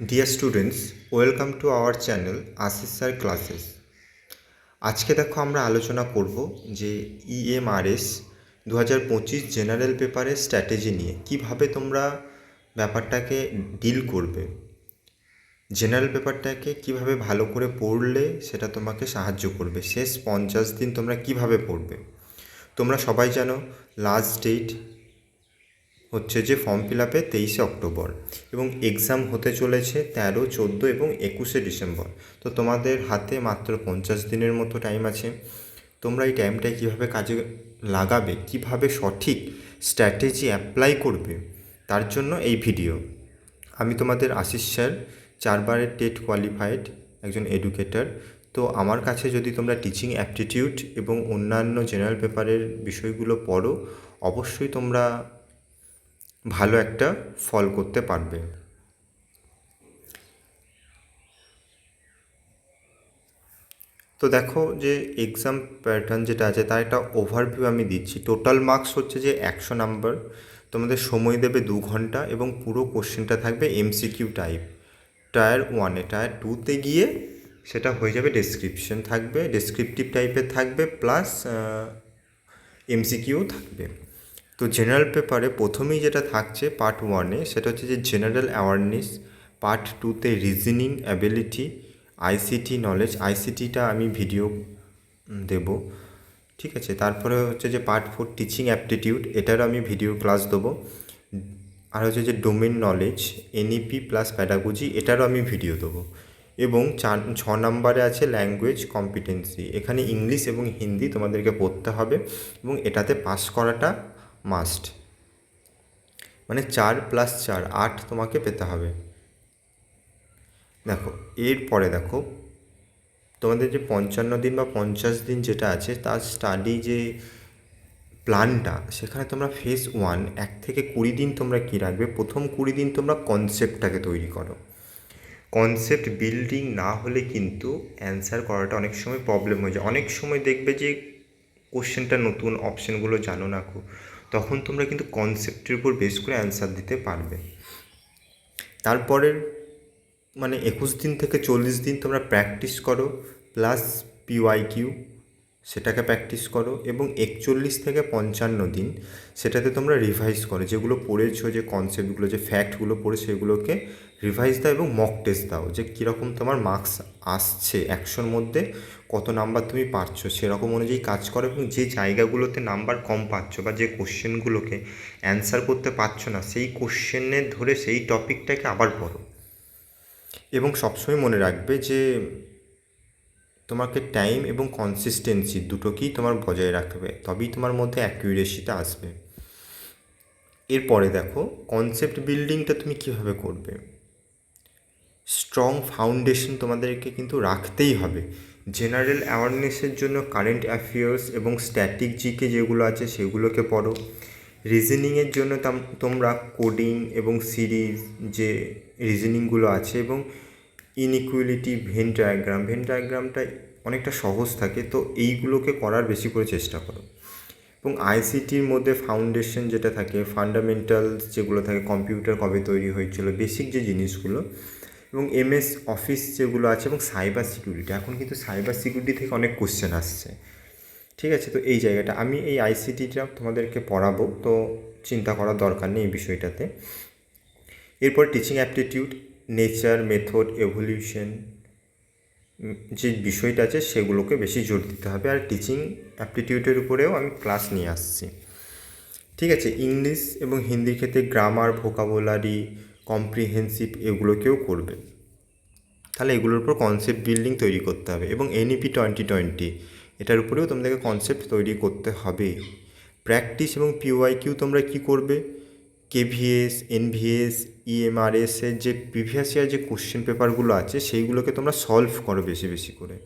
Dear students welcome to our channel Ashis sir classes আজকে দেখো আমরা আলোচনা করব যে E ইএমআরএস দু হাজার পঁচিশ জেনারেল পেপারের স্ট্র্যাটেজি নিয়ে, কীভাবে তোমরা ব্যাপারটাকে ডিল করবে। জেনারেল পেপারটাকে কীভাবে ভালো করে পড়লে সেটা তোমাকে সাহায্য করবে। শেষ পঞ্চাশ দিন তোমরা কীভাবে পড়বে? তোমরা সবাই জানো লাস্ট ডেট হচ্ছে যে ফর্ম ফিল আপে তেইশে অক্টোবর এবং এক্সাম হতে চলেছে তেরো, চোদ্দ এবং একুশে ডিসেম্বর। তো তোমাদের হাতে মাত্র পঞ্চাশ দিনের মতো টাইম আছে। তোমরা এই টাইমটায় কীভাবে কাজে লাগাবে, কীভাবে সঠিক স্ট্র্যাটেজি অ্যাপ্লাই করবে, তার জন্য এই ভিডিও আমি তোমাদের আশিস স্যার চারবারের টেট কোয়ালিফাইড একজন এডুকেটর তো আমার কাছে যদি তোমরা টিচিং অ্যাপটিটিউড এবং অন্যান্য জেনারেল পেপারের বিষয়গুলো পড়ো, অবশ্যই তোমরা ভালো একটা ফল করতে পারবে। তো দেখো যে এক্সাম প্যাটার্ন যেটা আছে, তার একটা ওভারভিউ আমি দিচ্ছি। টোটাল মার্কস হচ্ছে যে একশো নাম্বার তোমাদের সময় দেবে দু ঘণ্টা এবং পুরো কোশ্চেনটা থাকবে এমসিকিউ টাইপ টায়ার ওয়ানে টায়ার টুতে গিয়ে সেটা হয়ে যাবে ডেসক্রিপশন থাকবে ডেসক্রিপটিভ টাইপের থাকবে প্লাস এমসিকিউ থাকবে। তো জেনারেল পেপারে প্রথমেই যেটা থাকছে পার্ট ওয়ানে সেটা হচ্ছে যে জেনারেল অ্যাওয়ারনেস পার্ট টুতে রিজনিং অ্যাবিলিটি আইসিটি নলেজ আইসিটিটা আমি ভিডিও দেব। ঠিক আছে? তারপরে হচ্ছে যে পার্ট ফোর টিচিং অ্যাপটিটিউড এটারও আমি ভিডিও ক্লাস দেবো। আর হচ্ছে যে domain knowledge NEP plus pedagogy এটারও আমি ভিডিও দেবো। এবং চার, ছ নম্বরে আছে ল্যাঙ্গুয়েজ কম্পিটেন্সি এখানে ইংলিশ এবং হিন্দি তোমাদেরকে পড়তে হবে এবং এটাতে পাস করাটা মাস্ট মানে চার প্লাস চার, আট তোমাকে পেতে হবে। দেখো এরপরে দেখো, তোমাদের যে পঞ্চান্ন দিন বা পঞ্চাশ দিন যেটা আছে, তার স্টাডি যে প্ল্যানটা সেখানে তোমরা ফেজ ওয়ান এক থেকে কুড়ি দিন তোমরা কী রাখবে? প্রথম কুড়ি দিন তোমরা কনসেপ্টটাকে তৈরি করো। কনসেপ্ট বিল্ডিং না হলে কিন্তু অ্যান্সার করাটা অনেক সময় প্রবলেম হয়ে যায়। অনেক সময় দেখবে যে কোশ্চেনটা নতুন অপশানগুলো জানো না খুব। তখন তোমরা কিন্তু কনসেপ্টের উপর বেস করে অ্যান্সার দিতে পারবে। তারপরের মানে একুশ দিন থেকে চল্লিশ দিন তোমরা প্র্যাকটিস করো প্লাস পিওয়াই কিউ সেটাকে প্র্যাকটিস করো এবং একচল্লিশ থেকে পঞ্চান্ন দিন সেটাতে তোমরা রিভাইজ করো। যেগুলো পড়েছো, যে কনসেপ্টগুলো যে ফ্যাক্টগুলো পড়ে সেগুলোকে রিভাইজ দাও এবং মক টেস্ট দাও যে কীরকম তোমার মার্কস আসছে। একশোর মধ্যে কত নাম্বার তুমি পাচ্ছ সেরকম অনুযায়ী কাজ করো এবং যে জায়গাগুলোতে নাম্বার কম পাচ্ছ বা যে কোশ্চেনগুলোকে অ্যান্সার করতে পারছ না, সেই কোশ্চেনের ধরে সেই টপিকটাকে আবার পড়ো। এবং সবসময় মনে রাখবে যে তোমাকে টাইম এবং কনসিস্টেন্সি দুটোকেই তোমার বজায় রাখতে হবে, তবেই তোমার মধ্যে অ্যাকিউরেসিটা আসবে। এরপরে দেখো কনসেপ্ট বিল্ডিংটা তুমি কীভাবে করবে? স্ট্রং ফাউন্ডেশন তোমাদেরকে কিন্তু রাখতেই হবে। জেনারেল অ্যাওয়ারনেসের জন্য কারেন্ট অ্যাফেয়ার্স এবং স্ট্যাটিক জিকে যেগুলো আছে সেগুলোকে পড়ো। রিজনিংয়ের জন্য তোমরা কোডিং এবং সিরিজ যে রিজনিংগুলো আছে এবং ইনইকুয়ালিটি ভেন ডায়াগ্রাম, ভেন ডায়াগ্রামটা অনেকটা সহজ থাকে, তো এইগুলোকে করার বেশি করে চেষ্টা করো। এবং আইসিটির মধ্যে ফাউন্ডেশন যেটা থাকে, ফান্ডামেন্টালস যেগুলো থাকে, কম্পিউটার কবে তৈরি হয়েছিল, বেসিক যে জিনিসগুলো, এবং এমএস অফিস যেগুলো আছে, এবং সাইবার সিকিউরিটি। এখন কিন্তু সাইবার সিকিউরিটি থেকে অনেক কোশ্চেন আসছে। ঠিক আছে, তো এই জায়গাটা। আমি এই আইসিটিটা তোমাদেরকে পড়াবো, তো চিন্তা করার দরকার নেই এই বিষয়টাতে। এরপর teaching aptitude nature method evolution যে বিষয়টা আছে সেগুলোকে বেশি জোর দিতে হবে। আর টিচিং অ্যাপটিটিউডের উপরেও আমি ক্লাস নিয়ে আসছি। ঠিক আছে, ইংলিশ এবং হিন্দির ক্ষেত্রে গ্রামার, ভোকাবুলারি, কম্প্রিহেন্সিভ এগুলোকেও করবে। তাহলে এগুলোর উপর কনসেপ্ট বিল্ডিং তৈরি করতে হবে এবং এনইপি টোয়েন্টি টোয়েন্টি এটার উপরেও তোমাদেরকে কনসেপ্ট তৈরি করতে হবে। প্র্যাকটিস এবং পিওয়াই কিউ তোমরা কী করবে? কেভিএস এনভিএস ইএমআরএসের যে প্রিভিয়াস ইয়ার যে কোশ্চেন পেপারগুলো আছে, সেইগুলোকে তোমরা সলভ করো বেশি বেশি করে।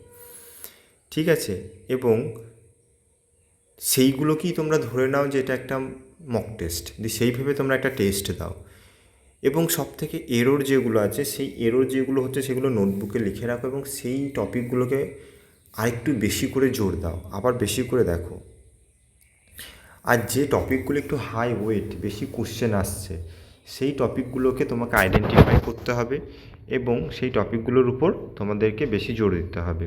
ঠিক আছে? এবং সেইগুলোকেই তোমরা ধরে নাও যে এটা একটা মক টেস্ট দিয়ে সেইভাবে তোমরা একটা টেস্ট দাও। এবং সব থেকে এরোর যেগুলো আছে, সেই এরোর যেগুলো হচ্ছে সেগুলো নোটবুকে লিখে রাখো এবং সেই টপিকগুলোকে আরেকটু বেশি করে জোর দাও। আবার বেশি করে দেখো। আর যে টপিকগুলো একটু হাই ওয়েট বেশি কোশ্চেন আসছে, সেই টপিকগুলোকে তোমাকে আইডেন্টিফাই করতে হবে এবং সেই টপিকগুলোর উপর তোমাদেরকে বেশি জোর দিতে হবে।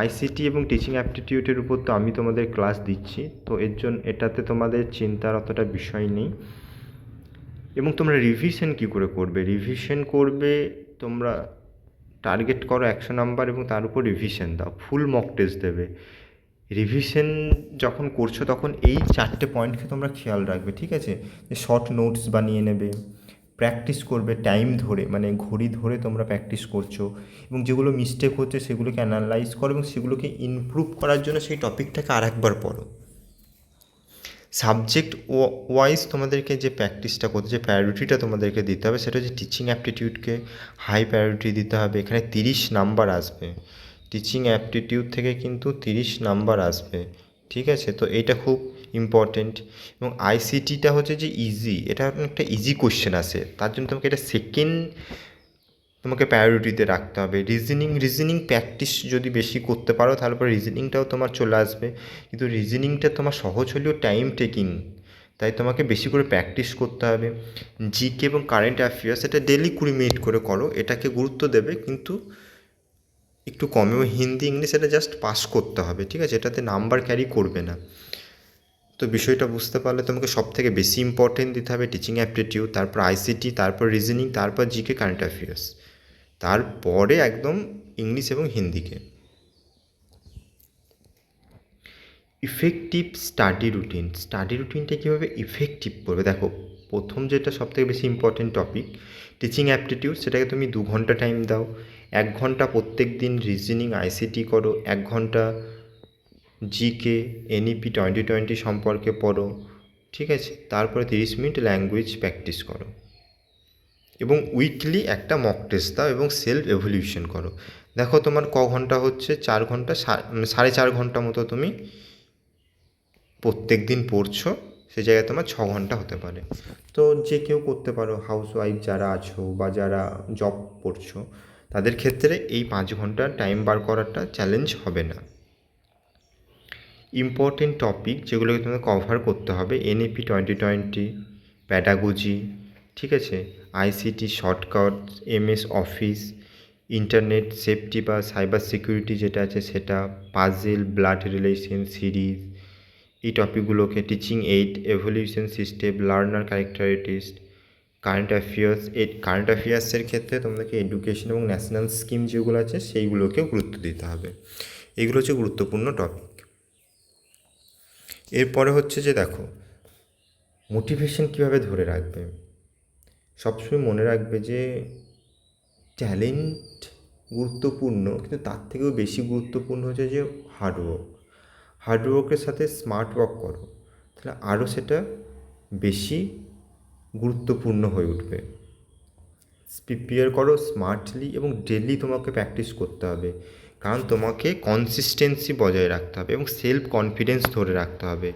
আইসিটি এবং টিচিং অ্যাপটিটিউডের উপর তো আমি তোমাদের ক্লাস দিচ্ছি, তো এর জন্য এটাতে তোমাদের চিন্তার অতটা বিষয় নেই। এবং তোমরা রিভিশন কী করে করবে? রিভিশন করবে, তোমরা টার্গেট করো একশো নাম্বার এবং তার উপর রিভিশন দাও ফুল মক টেস্ট দেবে। রিভিশন যখন করছ, তখন এই চারটে পয়েন্টকে তোমরা খেয়াল রাখবে, ঠিক আছে? যে শর্ট নোটস বানিয়ে নেবে প্র্যাকটিস করবে টাইম ধরে মানে ঘড়ি ধরে তোমরা প্র্যাকটিস করছ এবং যেগুলো মিস্টেক হচ্ছে সেগুলোকে অ্যানালাইজ করো এবং সেগুলোকে ইমপ্রুভ করার জন্য সেই টপিকটাকে আর একবার পড়ো সাবজেক্ট ওয়াইজ তোমাদেরকে যে প্র্যাকটিসটা করতে, যে প্রায়োরিটিটা তোমাদেরকে দিতে হবে, সেটা হচ্ছে টিচিং অ্যাপটিটিউডকে হাই প্রায়োরিটি দিতে হবে। এখানে তিরিশ নাম্বার আসবে। টিচিং অ্যাপটিটিউড থেকে কিন্তু তিরিশ নাম্বার আসবে, ঠিক আছে? তো এটা খুব ইম্পর্টেন্ট এবং আইসিটিটা হচ্ছে যে ইজি এটা একটা ইজি কোশ্চেন আসে, তার জন্য তোমাকে এটা সেকেন্ড তোমাকে প্রায়োরিটিতে রাখতে হবে। রিজনিং রিজনিং প্র্যাকটিস যদি বেশি করতে পারো, তাহলে পরে রিজনিংটাও তোমার চলে আসবে। কিন্তু রিজনিংটা তোমার সহজ হলেও টাইম টেকিং তাই তোমাকে বেশি করে প্র্যাকটিস করতে হবে। জিকে এবং কারেন্ট অ্যাফেয়ার্স এটা ডেলি কুড়ি মিনিট করে করো, এটাকে গুরুত্ব দেবে, কিন্তু একটু কমেও হিন্দি, ইংলিশ এটা জাস্ট পাস করতে হবে, ঠিক আছে? এটাতে নাম্বার ক্যারি করবে না। তো বিষয়টা বুঝতে পারলে তোমাকে সব থেকে বেশি ইম্পর্টেন্ট দিতে হবে টিচিং অ্যাপটিটিউড তারপর আইসিটি তারপর রিজনিং তারপর জিকে কারেন্ট অ্যাফেয়ার্স তারপরে একদম ইংলিশ এবং হিন্দিকে। ইফেক্টিভ স্টাডি রুটিন স্টাডি রুটিনটা কীভাবে ইফেক্টিভ করবে? দেখো, প্রথম যেটা সবথেকে বেশি ইম্পর্টেন্ট টপিক টিচিং অ্যাপটিটিউড সেটাকে তুমি দু ঘণ্টা টাইম দাও। এক ঘণ্টা প্রত্যেক দিন রিজনিং আইসিটি করো, এক ঘণ্টা জিকে এনইপি টোয়েন্টি টোয়েন্টি সম্পর্কে পড়ো, ঠিক আছে? তারপরে তিরিশ মিনিট ল্যাঙ্গুয়েজ প্র্যাকটিস করো। এবং উইকলি একটা মক টেস্ট দাও এবং সেলফ এভলিউশন করো। দেখো তোমার ক ঘণ্টা হচ্ছে? চার ঘণ্টা সাড়ে চার ঘণ্টা মতো তুমি প্রত্যেক দিন পড়ছো, সে জায়গায় তোমার ছ ঘণ্টা হতে পারে। তো যে কেউ করতে পারো হাউস ওয়াইফ যারা আছো বা যারা জব করছ তাদের ক্ষেত্রে এই পাঁচ ঘণ্টা টাইম বার করাটা চ্যালেঞ্জ হবে না। ইম্পর্টেন্ট টপিক যেগুলোকে তোমাকে কভার করতে হবে এনইপি টোয়েন্টি টোয়েন্টি প্যাডাগোজি ঠিক আছে? ICT shortcut MS office internet safety বা সাইবার সিকিউরিটি যেটা আছে সেটা পাজেল ব্লাড রিলেশন সিরিজ এই টপিকগুলোকে teaching aid evolution system learner characteristics current affairs এই কারেন্ট অ্যাফেয়ার্সের ক্ষেত্রে তোমাদেরকে এডুকেশন এবং ন্যাশনাল স্কিম যেগুলো আছে, সেইগুলোকেও গুরুত্ব দিতে হবে। এগুলো হচ্ছে গুরুত্বপূর্ণ টপিক এরপরে হচ্ছে যে দেখো মোটিভেশন কীভাবে ধরে রাখবে? সবসময় মনে রাখবে যে ট্যালেন্ট গুরুত্বপূর্ণ, কিন্তু তার থেকেও বেশি গুরুত্বপূর্ণ হচ্ছে যে হার্ডওয়ার্ক হার্ডওয়ার্কের সাথে স্মার্ট ওয়ার্ক করো, তাহলে আরও সেটা বেশি গুরুত্বপূর্ণ হয়ে উঠবে। প্রিপেয়ার করো স্মার্টলি এবং ডেলি তোমাকে প্র্যাকটিস করতে হবে। কারণ তোমাকে কনসিস্টেন্সি বজায় রাখতে হবে এবং সেলফ কনফিডেন্স ধরে রাখতে হবে।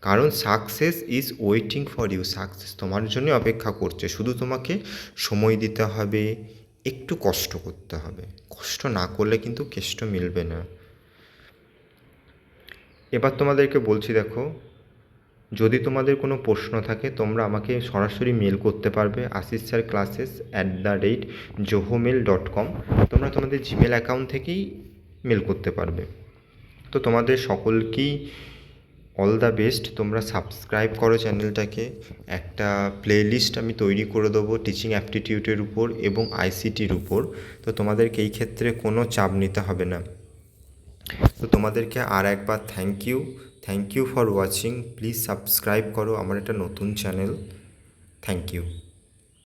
কারণ success is waiting for you success তোমার জন্য অপেক্ষা করছে। শুধু তোমাকে সময় দিতে হবে, একটু কষ্ট করতে হবে। কষ্ট না করলে কিন্তু কেষ্ট মিলবে না। এবার তোমাদেরকে বলছি দেখো যদি তোমাদের কোনো প্রশ্ন থাকে, তোমরা আমাকে সরাসরি মেল করতে পারবে, Ashis sir classes at the rate Zoho mail dot com তোমরা তোমাদের জিমেল অ্যাকাউন্ট থেকেই মেল করতে পারবে। তো তোমাদের সকলকেই অল দ্য বেস্ট তোমরা সাবস্ক্রাইব করো চ্যানেলটাকে একটা প্লেলিস্ট আমি তৈরি করে দেবো টিচিং অ্যাপটিটিউডের উপর এবং আইসিটির উপর। তো তোমাদেরকে এই ক্ষেত্রে কোনো চাপ নিতে হবে না। তো তোমাদেরকে আর একবার thank you thank you for watching please subscribe করো। আমার একটা নতুন চ্যানেল থ্যাংক ইউ